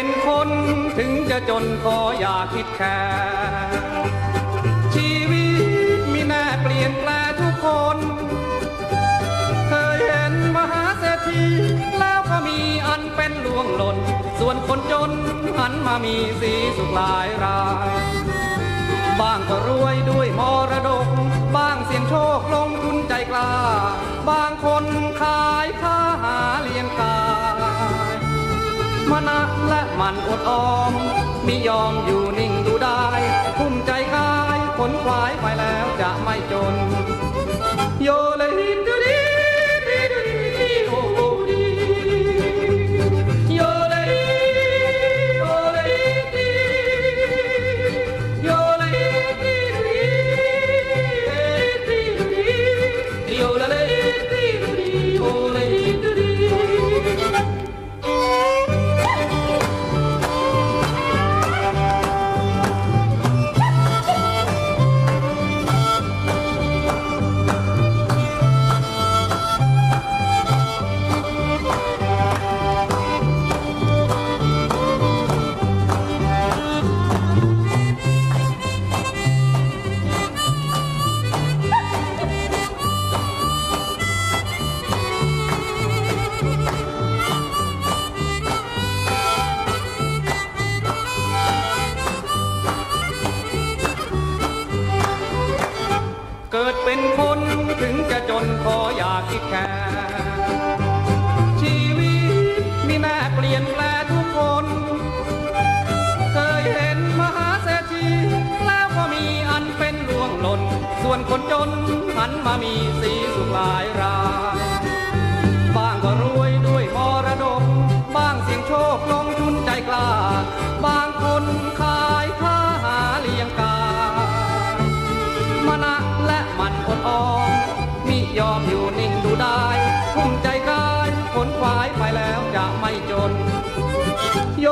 ็นคนถึงจะจนก็อย่าคิดแค่ชีวิตมีแน่เปลี่ยนแปลทุกคน เคยเห็นมหาเศรษฐีแล้วก็มีอันเป็นล่วงหล่น ส่วนคนจนหันมามีสีสุขหลายรายบ้างก็รวยด้วยมรดก บ้างเสี่ยงโชคลงทุนใจกล้า บางคนขายค้าหาเลี้ยงกายมณะและ มันอดออมมิยอมอยู่นิ่งดูได้คุ้มใจกายขนควายไปแล้วจะไม่จน โยเลย เป็นคนถึงจะจนขออยากคิดแค่ชีวิตมีแน่เปลี่ยนแปลทุกคน เคยเห็นมหาเศรษฐีแล้วก็มีอันเป็นล่วงหล่น ส่วนคนจนหันมามีสีสุขหลายราย จะไม่จนโย